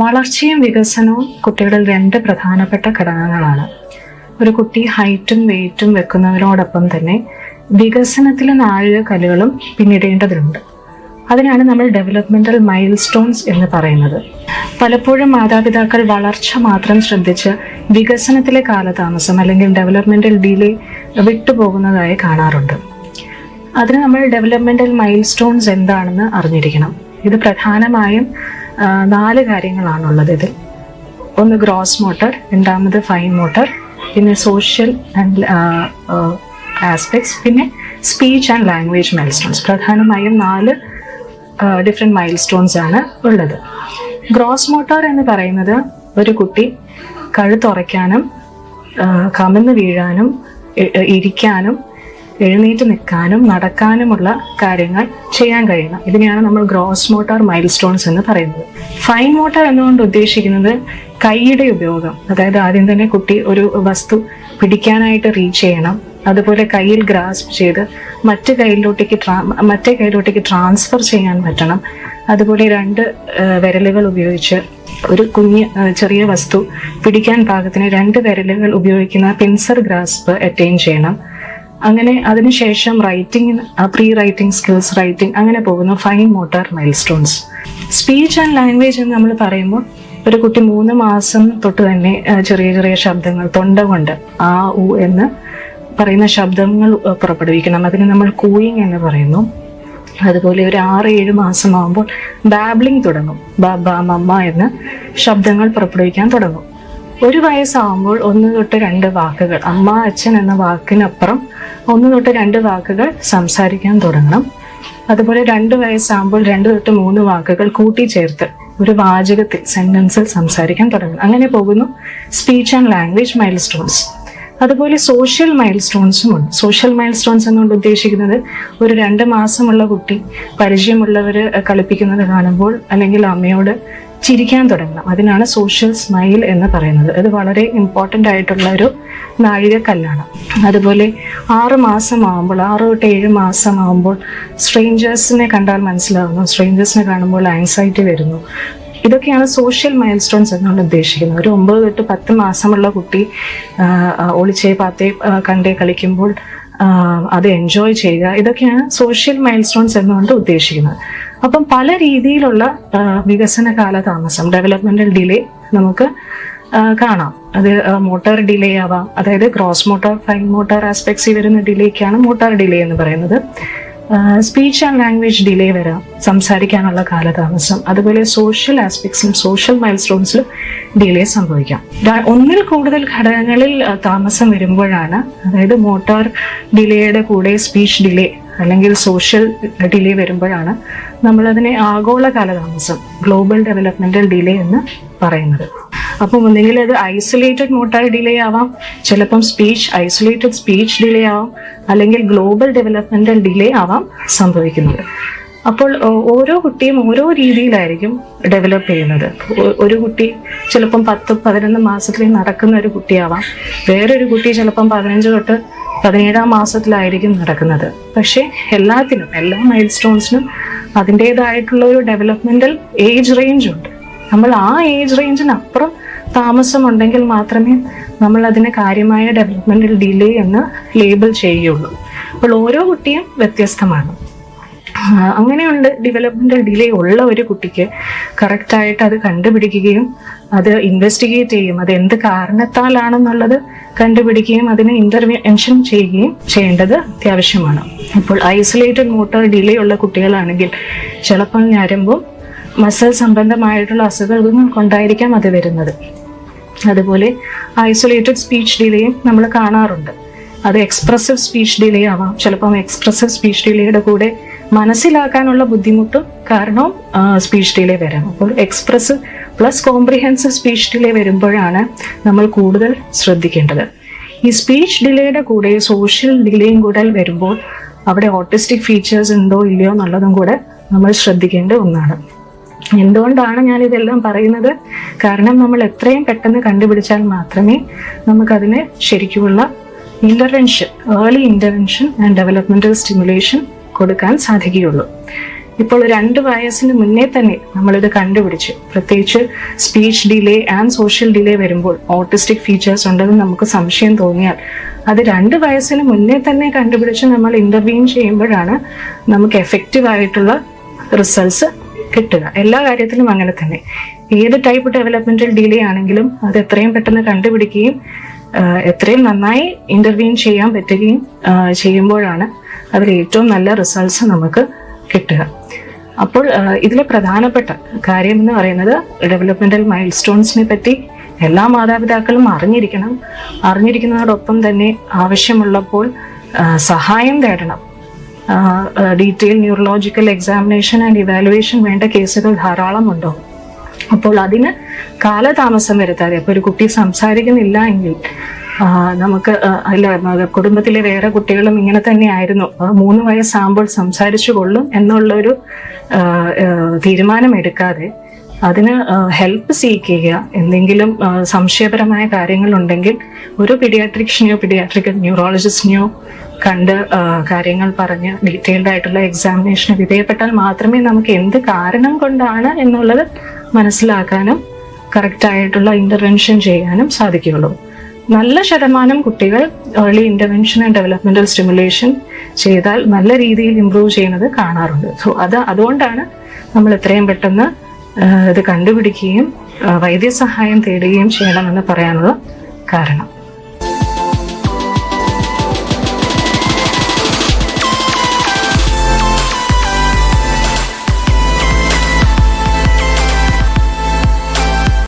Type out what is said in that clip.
വളർച്ചയും വികസനവും കുട്ടികളിൽ രണ്ട് പ്രധാനപ്പെട്ട ഘടകങ്ങളാണ്. ഒരു കുട്ടി ഹൈറ്റും വെയിറ്റും വെക്കുന്നതിനോടൊപ്പം തന്നെ വികസനത്തിലെ നാഴിക നാഴികക്കല്ലുകളും പിന്നിടേണ്ടതുണ്ട്. അതിനാണ് നമ്മൾ ഡെവലപ്മെന്റൽ മൈൽ സ്റ്റോൺസ് എന്ന് പറയുന്നത്. പലപ്പോഴും മാതാപിതാക്കൾ വളർച്ച മാത്രം ശ്രദ്ധിച്ച് വികസനത്തിലെ കാലതാമസം അല്ലെങ്കിൽ ഡെവലപ്മെന്റൽ ഡിലേ വിട്ടുപോകുന്നതായി കാണാറുണ്ട്. അതിന് നമ്മൾ ഡെവലപ്മെന്റൽ മൈൽ സ്റ്റോൺസ് എന്താണെന്ന് അറിഞ്ഞിരിക്കണം. ഇത് പ്രധാനമായും നാല് കാര്യങ്ങളാണുള്ളത് ഇതിൽ. ഒന്ന് ഗ്രോസ് മോട്ടർ രണ്ടാമത് ഫൈൻ മോട്ടർ പിന്നെ സോഷ്യൽ ആൻഡ് ആസ്പെക്ട്സ് പിന്നെ speech and language milestones പ്രധാനമായും നാല് ഡിഫറെന്റ് മൈൽ സ്റ്റോൺസ് ആണ് ഉള്ളത്. ഗ്രോസ് മോട്ടർ എന്ന് പറയുന്നത് ഒരു കുട്ടി കഴുത്തുറയ്ക്കാനും കമന്ന് വീഴാനും ഇരിക്കാനും എഴുന്നേറ്റ് നിൽക്കാനും നടക്കാനുമുള്ള കാര്യങ്ങൾ ചെയ്യാൻ കഴിയണം. ഇതിനെയാണ് നമ്മൾ ഗ്രോസ് മോട്ടോർ മൈൽ സ്റ്റോൺസ് എന്ന് പറയുന്നത്. ഫൈൻ മോട്ടോർ എന്നുകൊണ്ട് ഉദ്ദേശിക്കുന്നത് കൈയുടെ ഉപയോഗം. അതായത് ആദ്യം തന്നെ കുട്ടി ഒരു വസ്തു പിടിക്കാനായിട്ട് റീച്ച് ചെയ്യണം. അതുപോലെ കയ്യിൽ ഗ്രാസ്പ് ചെയ്ത് മറ്റു കയ്യിലോട്ടേക്ക് ട്രാ മറ്റേ കയ്യിലോട്ടേക്ക് ട്രാൻസ്ഫർ ചെയ്യാൻ പറ്റണം. അതുപോലെ രണ്ട് വിരലുകൾ ഉപയോഗിച്ച് ഒരു കുഞ്ഞ് ചെറിയ വസ്തു പിടിക്കാൻ പാകത്തിന് രണ്ട് വിരലുകൾ ഉപയോഗിക്കുന്ന പിൻസർ ഗ്രാസ്പ് അറ്റൈൻ ചെയ്യണം. അങ്ങനെ അതിനുശേഷം writing pre writing skills writing അങ്ങനെ പോകുന്നു fine motor milestones speech and language എന്ന് നമ്മൾ പറയുമ്പോൾ ഒരു കുട്ടി മൂന്ന് മാസം തൊട്ട് തന്നെ ചെറിയ ചെറിയ ശബ്ദങ്ങൾ തൊണ്ട കൊണ്ട് ആ ഉ എന്ന് പറയുന്ന ശബ്ദങ്ങൾ പുറപ്പെടുവിക്കണം. അതിന് നമ്മൾ കൂയിങ് എന്ന് പറയുന്നു. അതുപോലെ ഒരു ആറ് ഏഴ് മാസമാകുമ്പോൾ ബാബ്ലിംഗ് തുടങ്ങും. ബാബ മമ്മ എന്ന് ശബ്ദങ്ങൾ പുറപ്പെടുവിക്കാൻ തുടങ്ങും. ഒരു വയസ്സാകുമ്പോൾ ഒന്ന് തൊട്ട് രണ്ട് വാക്കുകൾ അമ്മ അച്ഛൻ എന്ന വാക്കിനപ്പുറം ഒന്ന് തൊട്ട് രണ്ട് വാക്കുകൾ സംസാരിക്കാൻ തുടങ്ങണം. അതുപോലെ രണ്ട് വയസ്സാകുമ്പോൾ രണ്ട് തൊട്ട് മൂന്ന് വാക്കുകൾ കൂട്ടിച്ചേർത്ത് ഒരു വാചകത്തിൽ സെന്റൻസിൽ സംസാരിക്കാൻ തുടങ്ങണം. അങ്ങനെ പോകുന്നു speech and language milestones അതുപോലെ സോഷ്യൽ മൈൽ സ്റ്റോൺസും ഉണ്ട്. സോഷ്യൽ മൈൽ സ്റ്റോൺസ് എന്നുകൊണ്ട് ഉദ്ദേശിക്കുന്നത് ഒരു രണ്ട് മാസമുള്ള കുട്ടി പരിചയമുള്ളവർ കളിപ്പിക്കുന്നത് കാണുമ്പോൾ അല്ലെങ്കിൽ അമ്മയോട് ചിരിക്കാൻ തുടങ്ങണം. അതിനാണ് സോഷ്യൽ സ്മൈൽ എന്ന് പറയുന്നത്. ഇത് വളരെ ഇമ്പോർട്ടന്റ് ആയിട്ടുള്ള ഒരു നാഴികക്കല്ലാണ്. അതുപോലെ ആറ് മാസമാകുമ്പോൾ ആറ് തൊട്ട് ഏഴ് മാസമാകുമ്പോൾ സ്ട്രേഞ്ചേഴ്സിനെ കണ്ടാൽ മനസ്സിലാകുന്നു സ്ട്രേഞ്ചേഴ്സിനെ കാണുമ്പോൾ ആൻസൈറ്റി വരുന്നു. ഇതൊക്കെയാണ് സോഷ്യൽ മൈൽ സ്റ്റോൺസ് എന്നാണ് ഉദ്ദേശിക്കുന്നത്. ഒരു ഒമ്പത് തൊട്ട് പത്ത് മാസമുള്ള കുട്ടി ഒളിച്ചേ പാത്തേ കണ്ടേ കളിക്കുമ്പോൾ അത് എൻജോയ് ചെയ്യുക. ഇതൊക്കെയാണ് സോഷ്യൽ മൈൽ സ്റ്റോൺസ് എന്നുകൊണ്ട് ഉദ്ദേശിക്കുന്നത്. അപ്പം പല രീതിയിലുള്ള വികസന കാലതാമസം ഡെവലപ്മെന്റൽ ഡിലേ നമുക്ക് കാണാം. അത് മോട്ടോർ ഡിലേ ആവാം. അതായത് ക്രോസ് മോട്ടോർ ഫൈൻ മോട്ടോർ ആസ്പെക്ട്സിൽ വരുന്ന ഡിലേക്കാണ് മോട്ടോർ ഡിലേ എന്ന് പറയുന്നത്. സ്പീച്ച് ആൻഡ് ലാംഗ്വേജ് ഡിലേ വരാം സംസാരിക്കാനുള്ള കാലതാമസം. അതുപോലെ സോഷ്യൽ ആസ്പെക്ട്സിലും സോഷ്യൽ മൈൽ സ്റ്റോൺസിലും ഡിലേ സംഭവിക്കാം ഒന്നിൽ കൂടുതൽ ഘടകങ്ങളിൽ താമസം വരുമ്പോഴാണ് അതായത് മോട്ടോർ ഡിലേയുടെ കൂടെ സ്പീച്ച് ഡിലേ അല്ലെങ്കിൽ സോഷ്യൽ ഡിലേ വരുമ്പോഴാണ് നമ്മളതിനെ ആഗോള കാലതാമസം ഗ്ലോബൽ ഡെവലപ്മെന്റൽ ഡിലേ എന്ന് പറയുന്നത്. അപ്പം ഒന്നുകിൽ അത് ഐസൊലേറ്റഡ് മോട്ടായി ഡിലേ ആവാം ചിലപ്പം സ്പീച്ച് ഐസൊലേറ്റഡ് സ്പീച്ച് ഡിലേ ആവാം അല്ലെങ്കിൽ ഗ്ലോബൽ ഡെവലപ്മെന്റൽ ഡിലേ ആവാം സംഭവിക്കുന്നത്. അപ്പോൾ ഓരോ കുട്ടിയും ഓരോ രീതിയിലായിരിക്കും ഡെവലപ്പ് ചെയ്യുന്നത്. ഒരു കുട്ടി ചിലപ്പം പത്ത് പതിനൊന്ന് മാസത്തിൽ നടക്കുന്ന ഒരു കുട്ടിയാവാം. വേറൊരു കുട്ടി ചിലപ്പം പതിനഞ്ച് തൊട്ട് പതിനേഴാം മാസത്തിലായിരിക്കും നടക്കുന്നത്. പക്ഷേ എല്ലാത്തിനും എല്ലാ മൈൽ സ്റ്റോൺസിനും അതിന്റെതായിട്ടുള്ള ഒരു ഡെവലപ്മെന്റൽ ഏജ് റേഞ്ച് ഉണ്ട്. നമ്മൾ ആ ഏജ് റേഞ്ചിനപ്പുറം താമസമുണ്ടെങ്കിൽ മാത്രമേ നമ്മൾ അതിനെ കാര്യമായ ഡെവലപ്മെന്റൽ ഡിലേ എന്ന് ലേബിൾ ചെയ്യുകയുള്ളൂ അപ്പോൾ ഓരോ കുട്ടിയും വ്യത്യസ്തമാണ്. അങ്ങനെയുണ്ട്. ഡെവലപ്മെന്റൽ ഡിലേ ഉള്ള ഒരു കുട്ടിക്ക് കറക്റ്റായിട്ട് അത് കണ്ടുപിടിക്കുകയും അത് ഇൻവെസ്റ്റിഗേറ്റ് ചെയ്യും. അത് എന്ത് കാരണത്താലാണെന്നുള്ളത് കണ്ടുപിടിക്കുകയും അതിന് ഇന്റർവെൻഷൻ ചെയ്യുകയും ചെയ്യേണ്ടത് അത്യാവശ്യമാണ്. അപ്പോൾ ഐസൊലേറ്റഡ് മോട്ടോർ ഡിലേ ഉള്ള കുട്ടികളാണെങ്കിൽ ചിലപ്പോൾ ഞരമ്പും മസൽ സംബന്ധമായിട്ടുള്ള അസുഖങ്ങൾ കൊണ്ടായിരിക്കാം അത് വരുന്നത്. അതുപോലെ ഐസൊലേറ്റഡ് സ്പീച്ച് ഡിലേയും നമ്മൾ കാണാറുണ്ട്. അത് എക്സ്പ്രസീവ് സ്പീച്ച് ഡിലേ ആവാം. ചിലപ്പം എക്സ്പ്രസീവ് സ്പീച്ച് ഡിലേയുടെ കൂടെ മനസ്സിലാക്കാനുള്ള ബുദ്ധിമുട്ടും കാരണം സ്പീച്ച് ഡിലേ വരാം. അപ്പോൾ express plus comprehensive speech delay വരുമ്പോഴാണ് നമ്മൾ കൂടുതൽ ശ്രദ്ധിക്കേണ്ടത്. ഈ സ്പീച്ച് ഡിലേയുടെ കൂടെ സോഷ്യൽ ഡിലേയും കൂടെ വരുമ്പോൾ അവിടെ ഓട്ടിസ്റ്റിക് ഫീച്ചേഴ്സ് ഉണ്ടോ ഇല്ലയോ എന്നുള്ളതും കൂടെ നമ്മൾ ശ്രദ്ധിക്കേണ്ട ഒന്നാണ്. എന്തുകൊണ്ടാണ് ഞാൻ ഇതെല്ലാം പറയുന്നത്? കാരണം നമ്മൾ എത്രയും പെട്ടെന്ന് കണ്ടുപിടിച്ചാൽ മാത്രമേ നമുക്കതിന് ശരിക്കുമുള്ള intervention early intervention and developmental stimulation കൊടുക്കാൻ സാധിക്കുകയുള്ളൂ. ഇപ്പോൾ രണ്ട് വയസ്സിന് മുന്നേ തന്നെ നമ്മളിത് കണ്ടുപിടിച്ച്. പ്രത്യേകിച്ച് speech delay and social delay വരുമ്പോൾ ഓട്ടിസ്റ്റിക് ഫീച്ചേഴ്സ് ഉണ്ടെന്ന് നമുക്ക് സംശയം തോന്നിയാൽ അത് രണ്ട് വയസ്സിന് മുന്നേ തന്നെ കണ്ടുപിടിച്ച് നമ്മൾ ഇന്റർവീൻ ചെയ്യുമ്പോഴാണ് നമുക്ക് എഫക്റ്റീവ് ആയിട്ടുള്ള റിസൾട്ട്സ് കിട്ടുക. എല്ലാ കാര്യത്തിലും അങ്ങനെ തന്നെ. ഏത് ടൈപ്പ് ഡെവലപ്മെന്റൽ ഡിലേ ആണെങ്കിലും അത് എത്രയും പെട്ടെന്ന് കണ്ടുപിടിക്കുകയും എത്രയും നന്നായി ഇന്റർവീൻ ചെയ്യാൻ പറ്റുകയും ചെയ്യുമ്പോഴാണ് അതിൽ ഏറ്റവും നല്ല റിസൾട്ട്സ് നമുക്ക് കിട്ടുക. അപ്പോൾ ഇതിലെ പ്രധാനപ്പെട്ട കാര്യം എന്ന് പറയുന്നത് ഡെവലപ്മെന്റൽ മൈൽ സ്റ്റോൺസിനെ പറ്റി എല്ലാ മാതാപിതാക്കളും അറിഞ്ഞിരിക്കണം. അറിഞ്ഞിരിക്കുന്നതോടൊപ്പം തന്നെ ആവശ്യമുള്ളപ്പോൾ സഹായം തേടണം. Detail neurological examination and evaluation വേണ്ട കേസുകൾ ധാരാളം ഉണ്ടോ അപ്പോൾ അതിന് കാലതാമസം വരുത്താതെ അപ്പോൾ ഒരു കുട്ടി സംസാരിക്കുന്നില്ല എങ്കിൽ നമുക്ക് അല്ല കുടുംബത്തിലെ വേറെ കുട്ടികളും ഇങ്ങനെ തന്നെയായിരുന്നു മൂന്ന് വയസ്സാകുമ്പോൾ സംസാരിച്ചു കൊള്ളും എന്നുള്ളൊരു ആ, ആ, തീരുമാനം എടുക്കാതെ അതിന് ഹെൽപ്പ് സീക്ക് ചെയ്യുക എന്തെങ്കിലും സംശയപരമായ കാര്യങ്ങളുണ്ടെങ്കിൽ ഒരു പിഡിയാട്രിക്ഷനെയോ പീഡിയാട്രിക് ന്യൂറോളജിസ്റ്റിനെയോ കണ്ട് കാര്യങ്ങൾ പറഞ്ഞ് ഡീറ്റെയിൽഡ് ആയിട്ടുള്ള എക്സാമിനേഷന് വിധേയപ്പെട്ടാൽ മാത്രമേ നമുക്ക് എന്ത് കാരണം കൊണ്ടാണ് എന്നുള്ളത് മനസ്സിലാക്കാനും കറക്റ്റായിട്ടുള്ള ഇന്റർവെൻഷൻ ചെയ്യാനും സാധിക്കുകയുള്ളൂ. നല്ല ശതമാനം കുട്ടികൾ early intervention and developmental stimulation ചെയ്താൽ നല്ല രീതിയിൽ ഇമ്പ്രൂവ് ചെയ്യുന്നത് കാണാറുണ്ട്. സോ അത് അതുകൊണ്ടാണ് നമ്മൾ എത്രയും പെട്ടെന്ന് ഇത് കണ്ടുപിടിക്കുകയും വൈദ്യസഹായം തേടുകയും ചെയ്യണമെന്ന് പറയാനുള്ള കാരണം.